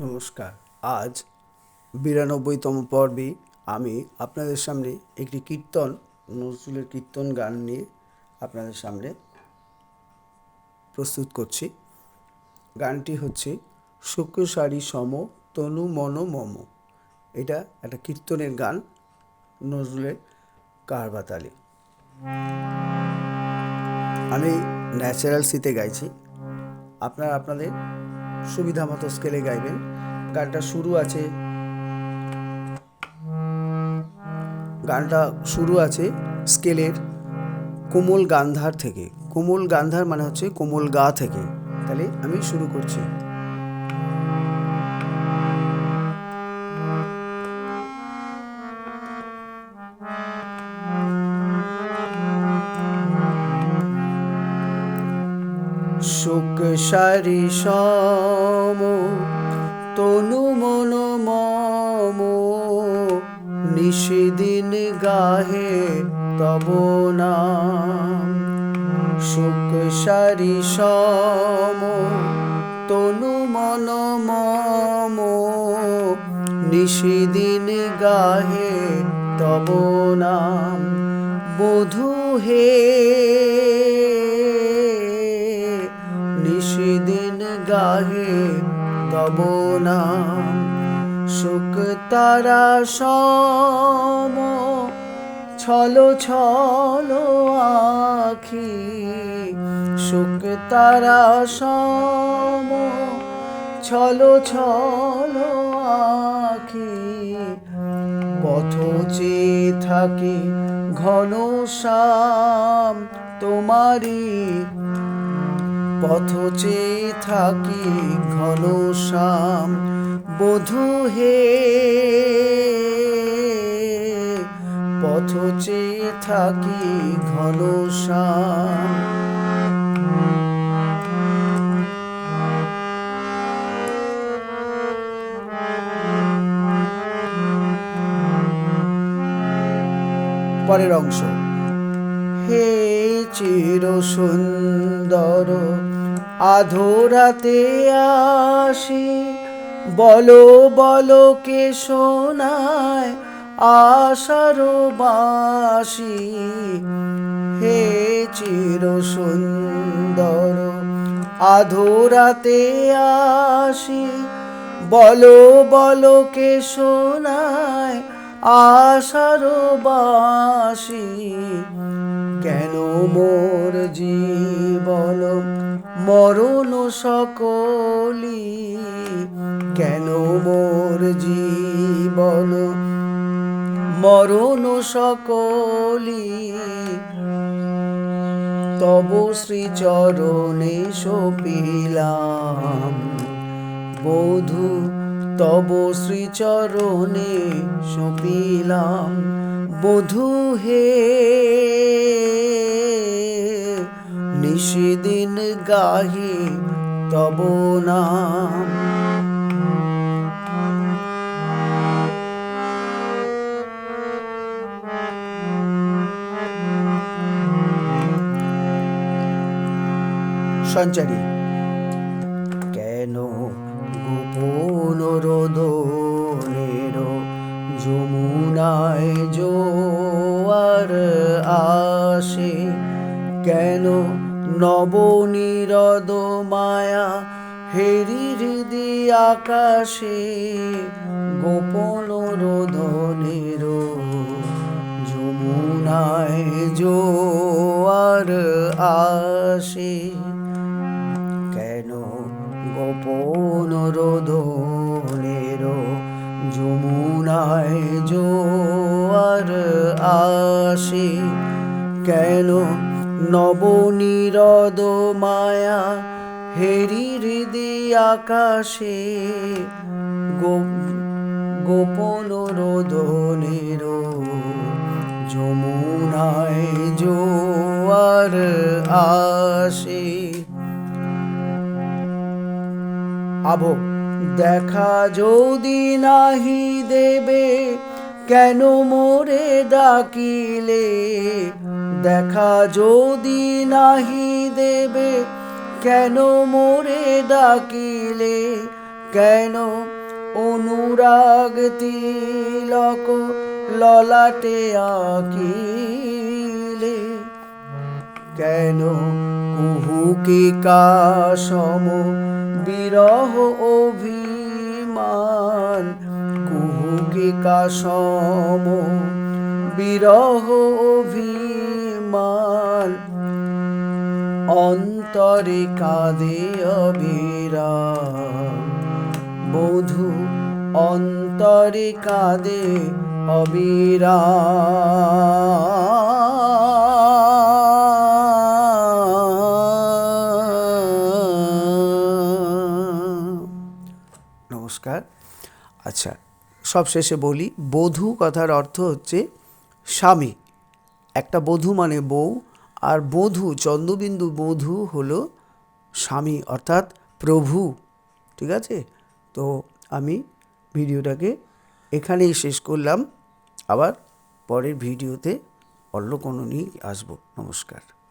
নমস্কার। আজ বিরানব্বইতম পর্বে আমি আপনাদের সামনে একটি কীর্তন, নজরুলের কীর্তন গান নিয়ে আপনাদের সামনে প্রস্তুত করছি। গানটি হচ্ছে শুক্রসারি সম তনু মন মম এটা একটা কীর্তনের গান নজরুলের কারবাতালি। আমি ন্যাচারাল সিতে গাইছি। আপনারা আপনাদের সুবিধা মতো স্কেলে গাইবেন। গানটা শুরু আছে। গানটা শুরু আছে স্কেলের কোমল গান্ধার থেকে। কোমল গান্ধার মানে হচ্ছে কোমল গা থেকে। তাহলে আমি শুরু করছি। সুখ সারি সম, তনু মন মম নিষিদিন গাহে তব নাম। সুখ সারি সম, তনু মন মম নিষিদিন গাহে তব নাম। বধূ হে নাম সুখ তারা সম, ছল ছল আখি সুখ তারা সম, ছল ছল আখি। পথ চেয়ে থাকি ঘন শ্যাম তোমারি পথ চেয়ে থাকি ঘন শ্যাম বধু হে পথ চেয়ে থাকি ঘন শ্যাম পরের অংশ। হে চির সুন্দর, আধোরাতে আসি। বলো বলো কে শোনায় আশার বাসি। হে চির সুন্দর, আধোরাতে আসি। বলো বলো কে শোনায় আশার বাসি। কেন মোর জীবন মরণ সকলি কেন মোর জীবন মরণ সকলি তব শ্রীচরণে সপিলাম। বধূ, তব শ্রীচরণে সপিলাম। বধূ হে নিষিদিন গাহি তব নাম। সঞ্চারী কেন নবনীরদ মায়া হেরি হৃদি আকাশে গোপন রোদনের যমুনায় জোয়ার আসে? কেন গোপন রোদনের যমুনায় জোয়ার আসে? কেন নবনীরদ মায়া, হেরি হৃদি আকাশে গোপন রোদনের যমুনায় জোয়ার আসে। আভ দেখা যদি নাহি দেবে, কেন মোরে ডাকিলে? দেখা যদি নাহি দেবে, কেন মোরে ডাকিলে? কেন অনুরাগ তিলক ললাটে আকিলে? কেন কুহুকে কাসম বিরহ অভিমান? কুহুকে কাসম বিরহ অভিমান অন্তরে কাঁদে অবিরা বধু অন্তরে কাঁদে অবিরা নমস্কার। আচ্ছা সব শেষে বলি, বধূ কথার অর্থ হচ্ছে স্বামী। একটা বধু মানে বউ, আর বধু, চন্দ্রবিন্দু বধু হলো স্বামী, অর্থাৎ প্রভু। ঠিক আছে? তো আমি ভিডিওটাকে এখানেই শেষ করলাম। আবার পরের ভিডিওতে অন্য কোনো নিয়ে আসব। নমস্কার।